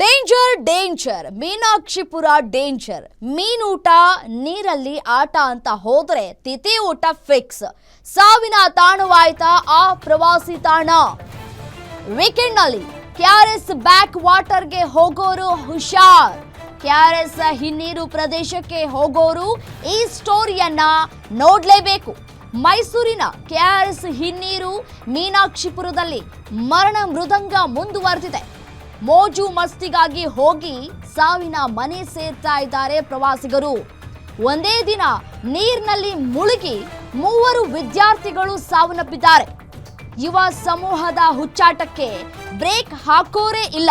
Danger danger Meenakshipura danger ಮೀನೂಟ, ನೀರಲ್ಲಿ ಆಟ ಅಂತ ಹೋದ್ರೆ ತಿಥಿ ಊಟ ಫಿಕ್ಸ್ ಸಾವಿನ ತಾಣವಾಯ್ತಾ ಆ ಪ್ರವಾಸಿ ತಾಣ. ವೀಕೆಂಡ್ನಲ್ಲಿ ಕ್ಯಾರೆಸ್ ಬ್ಯಾಕ್ ವಾಟರ್ಗೆ ಹೋಗೋರು ಹುಷಾರ್. ಕ್ಯಾರೆಸ್ ಹಿನ್ನೀರು ಪ್ರದೇಶಕ್ಕೆ ಹೋಗೋರು ಈ ಸ್ಟೋರಿಯನ್ನ ನೋಡ್ಲೇಬೇಕು. ಮೈಸೂರಿನ ಕೆಆರ್ಎಸ್ ಹಿನ್ನೀರು ಮೀನಾಕ್ಷಿಪುರದಲ್ಲಿ ಮರಣ ಮೃದಂಗ ಮುಂದುವರೆದಿದೆ. ಮೋಜು ಮಸ್ತಿಗಾಗಿ ಹೋಗಿ ಸಾವಿನ ಮನೆ ಸೇರ್ತಾ ಇದ್ದಾರೆ ಪ್ರವಾಸಿಗರು. ಒಂದೇ ದಿನ ನೀರಿನಲ್ಲಿ ಮುಳುಗಿ ಮೂವರು ವಿದ್ಯಾರ್ಥಿಗಳು ಸಾವನ್ನಪ್ಪಿದ್ದಾರೆ. ಯುವ ಸಮೂಹದ ಹುಚ್ಚಾಟಕ್ಕೆ ಬ್ರೇಕ್ ಹಾಕೋರೇ ಇಲ್ಲ.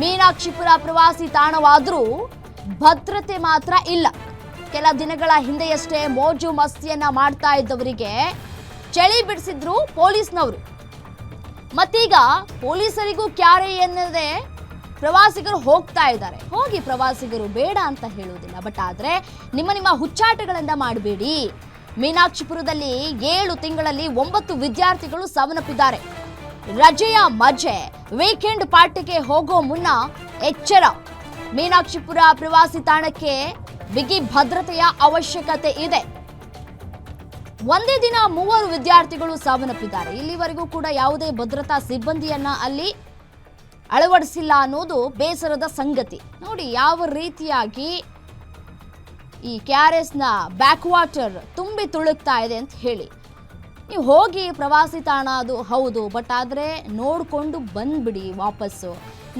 ಮೀನಾಕ್ಷಿಪುರ ಪ್ರವಾಸಿ ತಾಣವಾದರೂ ಭದ್ರತೆ ಮಾತ್ರ ಇಲ್ಲ. ಕೆಲ ದಿನಗಳ ಹಿಂದೆಯಷ್ಟೇ ಮೋಜು ಮಸ್ತಿಯನ್ನ ಮಾಡ್ತಾ ಇದ್ದವರಿಗೆ ಚಳಿ ಬಿಡಿಸಿದ್ರು ಪೊಲೀಸ್ನವರು. ಮತ್ತೀಗ ಪೊಲೀಸರಿಗೂ ಕ್ಯಾರೆ ಎನ್ನದೆ ಪ್ರವಾಸಿಗರು ಹೋಗ್ತಾ ಇದ್ದಾರೆ. ಹೋಗಿ ಪ್ರವಾಸಿಗರು ಬೇಡ ಅಂತ ಹೇಳುವುದಿಲ್ಲ. ಬಟ್ ಆದರೆ ನಿಮ್ಮ ನಿಮ್ಮ ಹುಚ್ಚಾಟಗಳಿಂದ ಮಾಡಬೇಡಿ. ಮೀನಾಕ್ಷಿಪುರದಲ್ಲಿ ಏಳು ತಿಂಗಳಲ್ಲಿ ಒಂಬತ್ತು ವಿದ್ಯಾರ್ಥಿಗಳು ಸಾವನ್ನಪ್ಪಿದ್ದಾರೆ. ರಜೆಯ ಮಜೆ, ವೀಕೆಂಡ್ ಪಾರ್ಟಿಗೆ ಹೋಗೋ ಮುನ್ನ ಎಚ್ಚರ. ಮೀನಾಕ್ಷಿಪುರ ಪ್ರವಾಸಿ ತಾಣಕ್ಕೆ ಬಿಗಿ ಭದ್ರತೆಯ ಅವಶ್ಯಕತೆ ಇದೆ. ಒಂದೇ ದಿನ ಮೂವರು ವಿದ್ಯಾರ್ಥಿಗಳು ಸಾವನ್ನಪ್ಪಿದ್ದಾರೆ. ಇಲ್ಲಿವರೆಗೂ ಕೂಡ ಯಾವುದೇ ಭದ್ರತಾ ಸಿಬ್ಬಂದಿಯನ್ನ ಅಲ್ಲಿ ಅಳವಡಿಸಿಲ್ಲ ಅನ್ನೋದು ಬೇಸರದ ಸಂಗತಿ. ನೋಡಿ, ಯಾವ ರೀತಿಯಾಗಿ ಈ ಕೆ ಆರ್ ಎಸ್ನ ಬ್ಯಾಕ್ ವಾಟರ್ ತುಂಬಿ ತುಳುಕ್ತಾ ಇದೆ ಅಂತ ಹೇಳಿ. ನೀವು ಹೋಗಿ ಪ್ರವಾಸಿ ತಾಣ ಅದು ಹೌದು, ಬಟ್ ಆದರೆ ನೋಡಿಕೊಂಡು ಬಂದ್ಬಿಡಿ ವಾಪಸ್ಸು.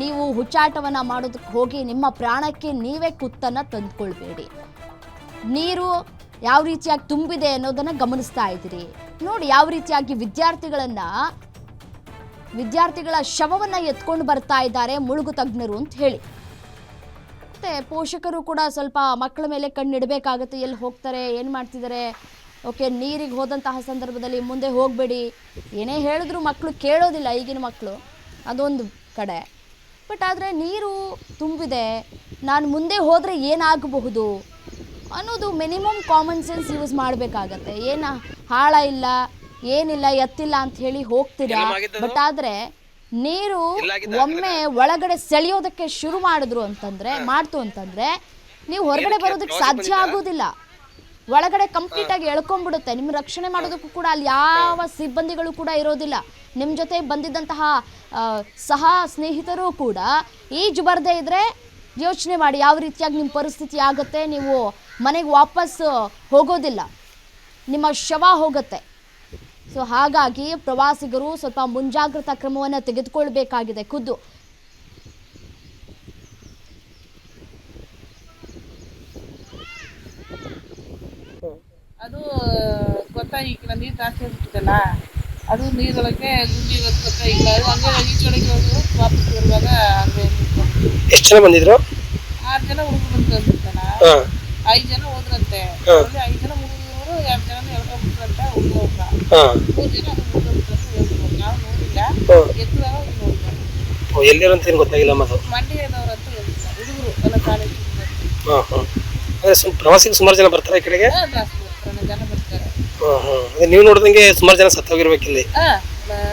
ನೀವು ಹುಚ್ಚಾಟವನ್ನು ಮಾಡೋದಕ್ಕೆ ಹೋಗಿ ನಿಮ್ಮ ಪ್ರಾಣಕ್ಕೆ ನೀವೇ ಕುತ್ತನ್ನು ತಂದುಕೊಳ್ಬೇಡಿ. ನೀರು ಯಾವ ರೀತಿಯಾಗಿ ತುಂಬಿದೆ ಅನ್ನೋದನ್ನು ಗಮನಿಸ್ತಾ ಇದ್ದೀರಿ. ನೋಡಿ ಯಾವ ರೀತಿಯಾಗಿ ವಿದ್ಯಾರ್ಥಿಗಳನ್ನು, ವಿದ್ಯಾರ್ಥಿಗಳ ಶವವನ್ನು ಎತ್ಕೊಂಡು ಬರ್ತಾ ಇದ್ದಾರೆ ಮುಳುಗು ತಜ್ಞರು ಅಂತ ಹೇಳಿ. ಮತ್ತೆ ಪೋಷಕರು ಕೂಡ ಸ್ವಲ್ಪ ಮಕ್ಕಳ ಮೇಲೆ ಕಣ್ಣಿಡಬೇಕಾಗುತ್ತೆ, ಎಲ್ಲಿ ಹೋಗ್ತಾರೆ, ಏನು ಮಾಡ್ತಿದ್ದಾರೆ. ಓಕೆ, ನೀರಿಗೆ ಹೋದಂತಹ ಸಂದರ್ಭದಲ್ಲಿ ಮುಂದೆ ಹೋಗಬೇಡಿ. ಏನೇ ಹೇಳಿದ್ರು ಮಕ್ಕಳು ಕೇಳೋದಿಲ್ಲ, ಈಗಿನ ಮಕ್ಕಳು ಅದೊಂದು ಕಡೆ. ಬಟ್ ಆದರೆ ನೀರು ತುಂಬಿದೆ, ನಾನು ಮುಂದೆ ಹೋದರೆ ಏನಾಗಬಹುದು? ಅನ್ನೋದು ಮಿನಿಮಮ್ ಕಾಮನ್ ಸೆನ್ಸ್ ಯೂಸ್ ಮಾಡಬೇಕಾಗತ್ತೆ. ಏನ? ಹಾಳ ಇಲ್ಲ ಏನಿಲ್ಲ ಎತ್ತಿಲ್ಲ ಅಂತ ಹೇಳಿ ಹೋಗ್ತೀರಾ? ಬಟ್ ಆದರೆ ನೀರು ಒಮ್ಮೆ ಒಳಗಡೆ ಸೆಳೆಯೋದಕ್ಕೆ ಶುರು ಮಾಡಿದ್ರು ಅಂತಂದ್ರೆ ಮಾಡ್ತು ಅಂತಂದ್ರೆ ನೀವು ಹೊರಗಡೆ ಬರೋದಕ್ಕೆ ಸಾಧ್ಯ ಆಗೋದಿಲ್ಲ. ಒಳಗಡೆ ಕಂಪ್ಲೀಟ್ ಆಗಿ ಎಳ್ಕೊಂಡ್ಬಿಡುತ್ತೆ. ನಿಮ್ಮ ರಕ್ಷಣೆ ಮಾಡೋದಕ್ಕೂ ಕೂಡ ಅಲ್ಲಿ ಯಾವ ಸಿಬ್ಬಂದಿಗಳು ಕೂಡ ಇರೋದಿಲ್ಲ. ನಿಮ್ಮ ಜೊತೆ ಬಂದಿದ್ದಂತಹ ಸಹ ಸ್ನೇಹಿತರು ಕೂಡ ಈಜು ಬರದೇ ಇದ್ರೆ ಯೋಚನೆ ಮಾಡಿ ಯಾವ ರೀತಿಯಾಗಿ ನಿಮ್ಮ ಪರಿಸ್ಥಿತಿ ಆಗುತ್ತೆ ನೀವು ಮನೆಗೆ ವಾಪಸ್ ಹೋಗೋದಿಲ್ಲ. ನಿಮ್ಮ ಶವ ಹೋಗುತ್ತೆ. ಸೊ ಹಾಗಾಗಿ ಪ್ರವಾಸಿಗರು ಸ್ವಲ್ಪ ಮುಂಜಾಗ್ರತಾ ಕ್ರಮವನ್ನು ತೆಗೆದುಕೊಳ್ಬೇಕಾಗಿದೆ ಖುದ್ದು. ಅದು ಗೊತ್ತಾಗಿ ಈಗ ನೀರು ಜಾಸ್ತಿ ಆಗ್ಬಿಟ್ಟಿದಲ್ಲ? ಅದು ನೀರೊಳಗೆ ಗುಂಡಿ ಇಲ್ಲ ಅದು ಹಂಗೆ ಈಚೊಳಗೆ ಹೋಗಿ ವಾಪಸ್ ಬರುವಾಗ ಹಂಗೆ. ಎಷ್ಟು ಜನ ಬಂದಿದ್ರು? ಆರು ಜನ ಹುಡುಗರು ಬಂದು ಹಾ. ಐದು ಜನ ಹೋದ್ರಂತೆ. ಐದ್ ಜನ ಹುಡುಗರು ಎರಡು ಜನ ಎಳ್ಕೊಂಡ್ಬಿಟ್ರಂತೆ ಹುಡುಗ ಹಾ. ಮೂರು ಜನ ಅದು ನಾವು ನೋಡಿಲ್ಲ. ಓ, ಎಲ್ಲಿರೋ ಅಂತ ಏನು ಗೊತ್ತಾಗಿಲ್ಲ ಮದು ಮಂಡ್ಯದವ್ರಂತ ಹೇಳ್ತಾರೆ. ಹುಡುಗರು ಎಲ್ಲ ಕಾಲೇಜ್ ಹಾ ಹಾ. ಅದೇ ಸುಮ್ ಪ್ರವಾಸಿಗೆ ಸುಮಾರು ಜನ ಬರ್ತಾರೆ ಈ ಕಡೆಗೆ? ಜನ ಬರ್ತಾರೆ. ಹಾ ಹಾ. ಅದೇ ನೀವು ನೋಡಿದಂಗೆ ಸುಮಾರು ಜನ ಸತ್ತೋಗಿರ್ಬೇಕು ಇಲ್ಲಿ. ಹಾ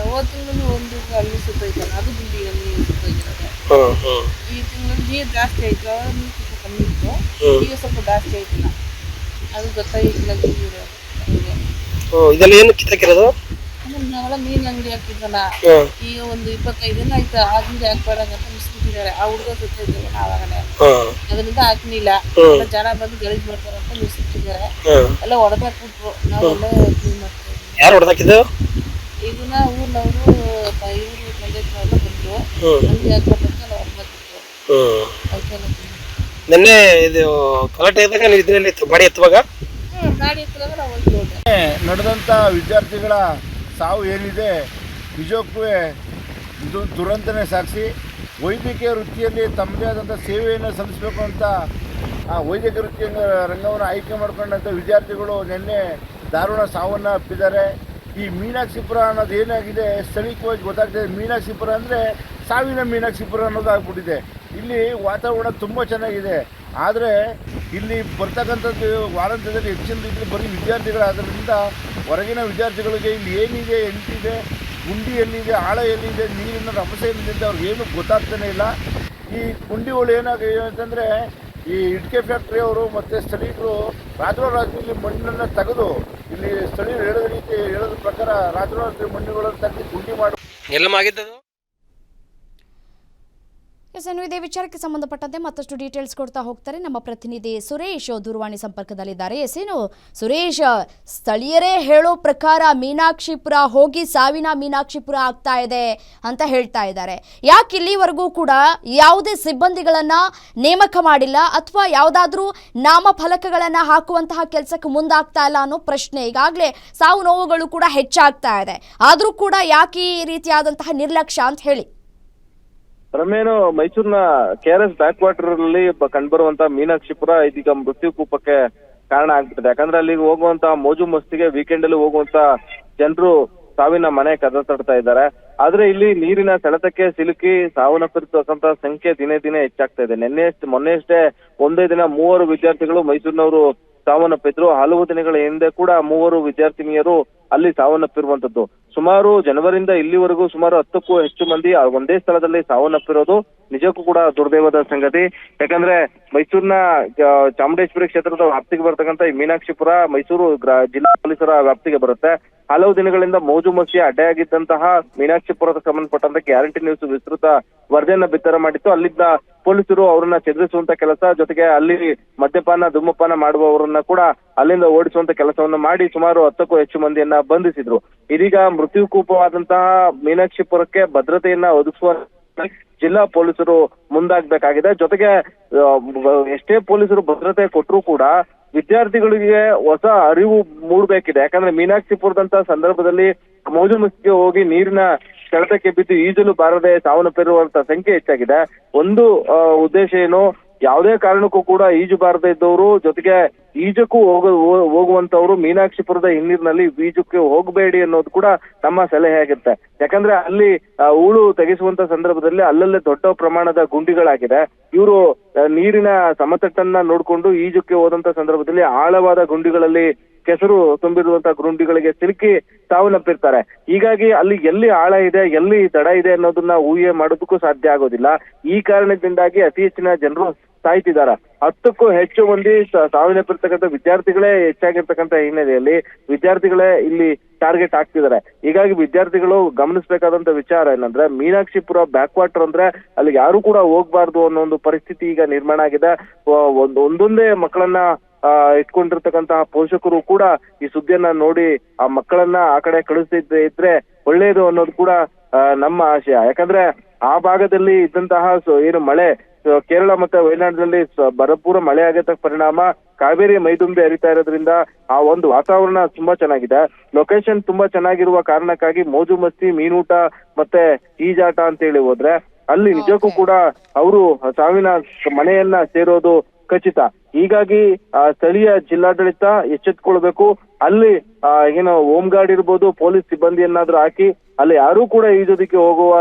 ಹೋದ ತಿಂಗಳು ಒಂದು ಅಲ್ಲಿ ಸುತ್ತೋಯ್ತಾನೆ. ಅದು ಬಿಲ್ಡಿಂಗ್ ಅಲ್ಲಿ ಸುತ್ತೋಗಿರೋದು ಹಾ ಹಾ. ಈ ತಿಂಗಳು ನೀರು ಜಾಸ್ತಿ ಆಯ್ತು ಅವಾಗ ನೀರು ಸ್ವಲ್ಪ ಕಮ್ಮಿ ಇತ್ತು ಹ್ಮ್. ಈಗ ಸ್ವಲ್ಪ ಜಾಸ್ತಿ ಆಯ್ತಿಲ್ಲ ಅದು ಗೊತ್ತಾಗಿಲ್ಲ ನೀರು ಹಂಗೆ ಓ ಇದೆಲ್ಲ ಏನು ಕಿತ್ತಾಕಿರೋದು ಆಮೇಲೆ ನಾವೆಲ್ಲ ಮೀನ್ ಅಂಗಡಿ ಹಾಕಿದ್ವಲ್ಲ. ಈಗ ಒಂದು ಇಪ್ಪತ್ತೈದು ದಿನ ಆಯ್ತು ಆ ಅಂಗಡಿ ಹಾಕ್ಬೇಡಂಗ ಅಂತ ಮಿಸ್ಬಿಟ್ಟಿದ್ದಾರೆ ಆ ಹುಡುಗ ಸುತ್ತಿದ್ದೇವೆ ಆವಾಗಲೇ. ಅದರಿಂದ ಹಾಕ್ಲಿಲ್ಲ. ಹ್ಮ್. ಎಲ್ಲ ಜನ ಬಂದು ಗಲೀಜ್ ಮಾಡ್ತಾರೆ ಅಂತ ಮಿಸ್ಬಿಟ್ಟಿದ್ದಾರೆ ಹಾ ಎಲ್ಲ ಹೊಡೆದಾಕ್ಬಿಟ್ರು ನಾವೆಲ್ಲ ಕ್ಲೀನ್ ಮಾಡ್ತಾ ಇದ್ವಿ. ಯಾರು ಹೊಡೆದಾಕಿದ್ದು ಇದನ್ನ ಊರ್ನವರು ಇವರು ಪಂಚಾಯತ್ನವರೆಲ್ಲ ಬಂದ್ರು. ಹ್ಮ್. ಅಂಗಡಿ ಹಾಕ್ಬೇಕಂತ ನಾವು ಹ್ಮ್. ಅದಕ್ಕೆಲ್ಲ ನಿನ್ನೆ ಇದು ಗಲಾಟೆ ಇದ್ದಾಗ ನೀವು ಇದರಲ್ಲಿ ಮಾಡಿ ಎತ್ತುವಾಗ? ಗಾಡಿ ಎತ್ತುವಾಗ ನಡೆದಂಥ ವಿದ್ಯಾರ್ಥಿಗಳ ಸಾವು ಏನಿದೆ ನಿಜಕ್ಕೂ ಇದು ದುರಂತನೇ ಸಾಕ್ಷಿ. ವೈದ್ಯಕೀಯ ವೃತ್ತಿಯಲ್ಲಿ ತಮ್ಮದೇ ಆದಂಥ ಸೇವೆಯನ್ನು ಸಲ್ಲಿಸಬೇಕು ಅಂತ ಆ ವೈದ್ಯಕೀಯ ವೃತ್ತಿಯ ರಂಗವನ್ನು ಆಯ್ಕೆ ಮಾಡ್ಕೊಂಡಂಥ ವಿದ್ಯಾರ್ಥಿಗಳು ನಿನ್ನೆ ದಾರುಣ ಸಾವನ್ನು ಅಪ್ಪಿದ್ದಾರೆ. ಈ ಮೀನಾಕ್ಷಿಪುರ ಅನ್ನೋದು ಏನಾಗಿದೆ? ಸ್ಥಳೀಯವಾಗಿ ಗೊತ್ತಾಗ್ತದೆ ಮೀನಾಕ್ಷಿಪುರ ಅಂದರೆ ಸಾವಿನ ಮೀನಾಕ್ಷಿಪುರ ಅನ್ನೋದು ಆಗ್ಬಿಟ್ಟಿದೆ. ಇಲ್ಲಿ ವಾತಾವರಣ ತುಂಬ ಚೆನ್ನಾಗಿದೆ. ಆದರೆ ಇಲ್ಲಿ ಬರ್ತಕ್ಕಂಥದ್ದು ವಾರಾಂತ್ಯದಲ್ಲಿ ಹೆಚ್ಚಿನ ರೀತಿಯಲ್ಲಿ ಬರೀ ವಿದ್ಯಾರ್ಥಿಗಳಾದ್ದರಿಂದ ಹೊರಗಿನ ವಿದ್ಯಾರ್ಥಿಗಳಿಗೆ ಇಲ್ಲಿ ಏನಿದೆ ಎಂಟಿದೆ ಗುಂಡಿ ಎಲ್ಲಿದೆ, ಆಳ ಎಲ್ಲಿದೆ, ನೀರಿನ ರಭಸ ಎಲ್ಲಿದೆ ಅವ್ರಿಗೆ ಏನು ಗೊತ್ತಾಗ್ತಾನೆ ಇಲ್ಲ. ಈ ಗುಂಡಿಗಳು ಏನಾಗಿದೆ ಅಂತಂದರೆ ಈ ಇಟ್ಕೆ ಫ್ಯಾಕ್ಟ್ರಿಯವರು ಮತ್ತು ಸ್ಥಳೀಯರು ರಾತ್ರೋರಾತ್ರಿ ಮಣ್ಣನ್ನು ತೆಗೆದು ಇಲ್ಲಿ ಸ್ಥಳೀಯರು ಹೇಳಿದ ರೀತಿ ಹೇಳೋದ್ರ ಪ್ರಕಾರ ರಾತ್ರೋರಾತ್ರಿ ಮಣ್ಣುಗಳನ್ನು ತೆಗೆದು ಗುಂಡಿ ಮಾಡಿ ಎಲ್ಲ ಇದೇ ವಿಚಾರಕ್ಕೆ ಸಂಬಂಧಪಟ್ಟಂತೆ ಮತ್ತಷ್ಟು ಡೀಟೇಲ್ಸ್ ಕೊಡ್ತಾ ಹೋಗ್ತಾರೆ ನಮ್ಮ ಪ್ರತಿನಿಧಿ ಸುರೇಶ್ ದೂರವಾಣಿ ಸಂಪರ್ಕದಲ್ಲಿದ್ದಾರೆ. ಎಸ್, ಏನು? ಸುರೇಶ್, ಸ್ಥಳೀಯರೇ ಹೇಳೋ ಪ್ರಕಾರ ಮೀನಾಕ್ಷಿಪುರ ಹೋಗಿ ಸಾವಿನ ಮೀನಾಕ್ಷಿಪುರ ಆಗ್ತಾ ಇದೆ ಅಂತ ಹೇಳ್ತಾ ಇದ್ದಾರೆ. ಯಾಕೆ ಇಲ್ಲಿವರೆಗೂ ಕೂಡ ಯಾವುದೇ ಸಿಬ್ಬಂದಿಗಳನ್ನ ನೇಮಕ ಮಾಡಿಲ್ಲ ಅಥವಾ ಯಾವುದಾದ್ರೂ ನಾಮಫಲಕಗಳನ್ನ ಹಾಕುವಂತಹ ಕೆಲಸಕ್ಕೆ ಮುಂದಾಗ್ತಾ ಇಲ್ಲ ಅನ್ನೋ ಪ್ರಶ್ನೆ ಈಗಾಗಲೇ ಸಾವು ನೋವುಗಳು ಕೂಡ ಹೆಚ್ಚಾಗ್ತಾ ಇದೆ. ಆದರೂ ಕೂಡ ಯಾಕೆ ಈ ರೀತಿಯಾದಂತಹ ನಿರ್ಲಕ್ಷ್ಯ ಅಂತ ಹೇಳಿ. ರಮ್ಯನು ಮೈಸೂರಿನ K R S backwater ಅಲ್ಲಿ ಕಂಡುಬರುವಂತಹ ಕಂಡುಬರುವಂತ ಮೀನಾಕ್ಷಿಪುರ ಇದೀಗ ಮೃತ್ಯು ಕೂಪಕ್ಕೆ ಕಾರಣ ಆಗ್ಬಿಟ್ಟಿದೆ. ಯಾಕಂದ್ರೆ ಅಲ್ಲಿಗೆ ಹೋಗುವಂತ ಮೋಜು ಮಸ್ತಿಗೆ ವೀಕೆಂಡ್ ಅಲ್ಲಿ ಹೋಗುವಂತ ಜನರು ಸಾವಿನ ಮನೆ ಕದ ತಡ್ತಾ ಇದ್ದಾರೆ. ಆದ್ರೆ ಇಲ್ಲಿ ನೀರಿನ ಸೆಳೆತಕ್ಕೆ ಸಿಲುಕಿ ಸಾವನ್ನಪ್ಪಿರ್ತಕ್ಕಂತ ಸಂಖ್ಯೆ ದಿನೇ ದಿನೇ ಹೆಚ್ಚಾಗ್ತಾ ಇದೆ. ನಿನ್ನೆ ಮೊನ್ನೆಯಷ್ಟೇ ಒಂದೇ ದಿನ ಮೂವರು ವಿದ್ಯಾರ್ಥಿಗಳು ಮೈಸೂರಿನವರು ಸಾವನ್ನಪ್ಪಿದ್ರು. ಹಲವು ದಿನಗಳ ಹಿಂದೆ ಕೂಡ ಮೂವರು ವಿದ್ಯಾರ್ಥಿನಿಯರು ಅಲ್ಲಿ ಸಾವನ್ನಪ್ಪಿರುವಂತದ್ದು. ಸುಮಾರು ಜನವರಿಂದ ಇಲ್ಲಿವರೆಗೂ ಸುಮಾರು ಹತ್ತಕ್ಕೂ ಹೆಚ್ಚು ಮಂದಿ ಒಂದೇ ಸ್ಥಳದಲ್ಲಿ ಸಾವನ್ನಪ್ಪಿರೋದು ನಿಜಕ್ಕೂ ಕೂಡ ದುರ್ದೈವದ ಸಂಗತಿ. ಯಾಕಂದ್ರೆ ಮೈಸೂರಿನ ಚಾಮುಂಡೇಶ್ವರಿ ಕ್ಷೇತ್ರದ ವ್ಯಾಪ್ತಿಗೆ ಬರ್ತಕ್ಕಂಥ ಈ ಮೀನಾಕ್ಷಿಪುರ ಮೈಸೂರು ಜಿಲ್ಲಾ ಪೊಲೀಸರ ವ್ಯಾಪ್ತಿಗೆ ಬರುತ್ತೆ. ಹಲವು ದಿನಗಳಿಂದ ಮೋಜು ಮಸಿ ಅಡ್ಡೆಯಾಗಿದ್ದಂತಹ ಮೀನಾಕ್ಷಿಪುರದ ಸಂಬಂಧಪಟ್ಟಂತ ಗ್ಯಾರಂಟಿ ನ್ಯೂಸ್ ವಿಸ್ತೃತ ವರದಿಯನ್ನ ಬಿತ್ತರ ಮಾಡಿತ್ತು. ಅಲ್ಲಿದ್ದ ಪೊಲೀಸರು ಅವರನ್ನ ಚದುರಿಸುವಂತ ಕೆಲಸ ಜೊತೆಗೆ ಅಲ್ಲಿ ಮದ್ಯಪಾನ, ಧೂಮಪಾನ ಮಾಡುವವರನ್ನ ಕೂಡ ಅಲ್ಲಿಂದ ಓಡಿಸುವಂತ ಕೆಲಸವನ್ನ ಮಾಡಿ ಸುಮಾರು ಹತ್ತಕ್ಕೂ ಹೆಚ್ಚು ಮಂದಿಯನ್ನ ಬಂಧಿಸಿದ್ರು. ಇದೀಗ ಮೃತ್ಯುಕೂಪವಾದಂತಹ ಮೀನಾಕ್ಷಿಪುರಕ್ಕೆ ಭದ್ರತೆಯನ್ನ ಒದಗಿಸುವ ಜಿಲ್ಲಾ ಪೊಲೀಸರು ಮುಂದಾಗಬೇಕಾಗಿದೆ. ಜೊತೆಗೆ ಎಷ್ಟೇ ಪೊಲೀಸರು ಭದ್ರತೆ ಕೊಟ್ಟರು ಕೂಡ ವಿದ್ಯಾರ್ಥಿಗಳಿಗೆ ಹೊಸ ಅರಿವು ಮೂಡಬೇಕಿದೆ. ಯಾಕಂದ್ರೆ ಮೀನಾಕ್ಷಿಪುರದಂತ ಸಂದರ್ಭದಲ್ಲಿ ಮೌಜು ಮಸ್ತಿಗೆ ಹೋಗಿ ನೀರಿನ ಕೆಳತಕ್ಕೆ ಬಿದ್ದು ಈಜಲು ಬಾರದೆ ಸಾವನ್ನಪ್ಪಿರುವಂತ ಸಂಖ್ಯೆ ಹೆಚ್ಚಾಗಿದೆ. ಒಂದು ಉದ್ದೇಶ ಏನು? ಯಾವುದೇ ಕಾರಣಕ್ಕೂ ಕೂಡ ಈಜು ಬಾರದೆ ಇದ್ದವರು ಜೊತೆಗೆ ಈಜಕ್ಕೂ ಹೋಗ ಹೋಗುವಂತವ್ರು ಮೀನಾಕ್ಷಿಪುರದ ಹಿನ್ನೀರಿನಲ್ಲಿ ಈಜಕ್ಕೆ ಹೋಗಬೇಡಿ ಅನ್ನೋದು ಕೂಡ ನಮ್ಮ ಸಲಹೆ ಆಗಿರುತ್ತೆ. ಯಾಕಂದ್ರೆ ಅಲ್ಲಿ ಹೂಳು ತೆಗೆಸುವಂತ ಸಂದರ್ಭದಲ್ಲಿ ಅಲ್ಲಲ್ಲೇ ದೊಡ್ಡ ಪ್ರಮಾಣದ ಗುಂಡಿಗಳಾಗಿದೆ. ಇವರು ನೀರಿನ ಸಮತಟ್ಟನ್ನ ನೋಡ್ಕೊಂಡು ಈಜಕ್ಕೆ ಹೋದಂತ ಸಂದರ್ಭದಲ್ಲಿ ಆಳವಾದ ಗುಂಡಿಗಳಲ್ಲಿ ಕೆಸರು ತುಂಬಿರುವಂತ ಗುಂಡಿಗಳಿಗೆ ಸಿಲುಕಿ ಸಾವನ್ನಪ್ಪಿರ್ತಾರೆ ಹೀಗಾಗಿ ಅಲ್ಲಿ ಎಲ್ಲಿ ಆಳ ಇದೆ, ಎಲ್ಲಿ ದಡ ಇದೆ ಅನ್ನೋದನ್ನ ಊಹೆ ಮಾಡೋದಕ್ಕೂ ಸಾಧ್ಯ ಆಗೋದಿಲ್ಲ. ಈ ಕಾರಣದಿಂದಾಗಿ ಅತಿ ಹೆಚ್ಚಿನ ಜನರು ಸಾಯ್ತಿದ್ದಾರೆ ಹತ್ತಕ್ಕೂ ಹೆಚ್ಚು ಮಂದಿ ಸಾವಿನಪ್ಪಿರ್ತಕ್ಕಂಥ ವಿದ್ಯಾರ್ಥಿಗಳೇ ಹೆಚ್ಚಾಗಿರ್ತಕ್ಕಂಥ ಹಿನ್ನೆಲೆಯಲ್ಲಿ ವಿದ್ಯಾರ್ಥಿಗಳೇ ಇಲ್ಲಿ ಟಾರ್ಗೆಟ್ ಆಗ್ತಿದ್ದಾರೆ ಹೀಗಾಗಿ ವಿದ್ಯಾರ್ಥಿಗಳು ಗಮನಿಸಬೇಕಾದಂತ ವಿಚಾರ ಏನಂದ್ರೆ, ಮೀನಾಕ್ಷಿಪುರ ಬ್ಯಾಕ್ ವಾಟರ್ ಅಂದ್ರೆ ಅಲ್ಲಿ ಯಾರು ಕೂಡ ಹೋಗ್ಬಾರ್ದು ಅನ್ನೋ ಒಂದು ಪರಿಸ್ಥಿತಿ ಈಗ ನಿರ್ಮಾಣ ಆಗಿದೆ. ಒಂದೊಂದೇ ಮಕ್ಕಳನ್ನ ಇಟ್ಕೊಂಡಿರ್ತಕ್ಕಂತಹ ಪೋಷಕರು ಕೂಡ ಈ ಸುದ್ದಿಯನ್ನ ನೋಡಿ ಆ ಮಕ್ಕಳನ್ನ ಆ ಕಡೆ ಕಳಿಸ್ತಿದ್ದೆ ಇದ್ರೆ ಒಳ್ಳೇದು ಅನ್ನೋದು ಕೂಡ ನಮ್ಮ ಆಶಯ. ಯಾಕಂದ್ರೆ ಆ ಭಾಗದಲ್ಲಿ ಇದ್ದಂತಹ ಏನು ಮಳೆ ಕೇರಳ ಮತ್ತೆ ವಯನಾಡಿನಲ್ಲಿ ಭರಪೂರ ಮಳೆ ಆಗತ್ತ ಪರಿಣಾಮ ಕಾವೇರಿ ಮೈದುಂಬಿ ಹರಿತಾ ಇರೋದ್ರಿಂದ ಆ ಒಂದು ವಾತಾವರಣ ತುಂಬಾ ಚೆನ್ನಾಗಿದೆ. ಲೊಕೇಶನ್ ತುಂಬಾ ಚೆನ್ನಾಗಿರುವ ಕಾರಣಕ್ಕಾಗಿ ಮೋಜು ಮಸ್ತಿ ಮೀನೂಟ ಮತ್ತೆ ಈಜಾಟ ಅಂತ ಹೇಳಿ ಹೋದ್ರೆ ಅಲ್ಲಿ ನಿಜಕ್ಕೂ ಕೂಡ ಅವರು ಸಾವಿನ ಮನೆಯನ್ನ ಸೇರೋದು ಖಚಿತ. ಹೀಗಾಗಿ ಸ್ಥಳೀಯ ಜಿಲ್ಲಾಡಳಿತ ಎಚ್ಚೆತ್ಕೊಳ್ಬೇಕು. ಅಲ್ಲಿ ಏನು ಹೋಮ್ ಗಾರ್ಡ್ ಇರ್ಬೋದು ಪೊಲೀಸ್ ಸಿಬ್ಬಂದಿಯನ್ನಾದ್ರೂ ಹಾಕಿ ಅಲ್ಲಿ ಯಾರೂ ಕೂಡ ಈಜೋದಕ್ಕೆ ಹೋಗುವ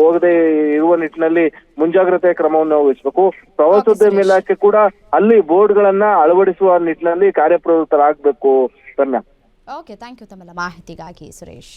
ಹೋಗದೆ ಇರುವ ನಿಟ್ಟಿನಲ್ಲಿ ಮುಂಜಾಗ್ರತೆ ಕ್ರಮವನ್ನು ವಹಿಸಬೇಕು. ಪ್ರವಾಸೋದ್ಯಮ ಇಲಾಖೆ ಕೂಡ ಅಲ್ಲಿ ಬೋರ್ಡ್ಗಳನ್ನ ಅಳವಡಿಸುವ ನಿಟ್ಟಿನಲ್ಲಿ ಕಾರ್ಯಪ್ರವೃತ್ತರಾಗಬೇಕು. ರಮ್ಯಾ ಓಕೆ ಥ್ಯಾಂಕ್ ಯು ತಮ್ಮೆಲ್ಲ ಮಾಹಿತಿಗಾಗಿ ಸುರೇಶ್.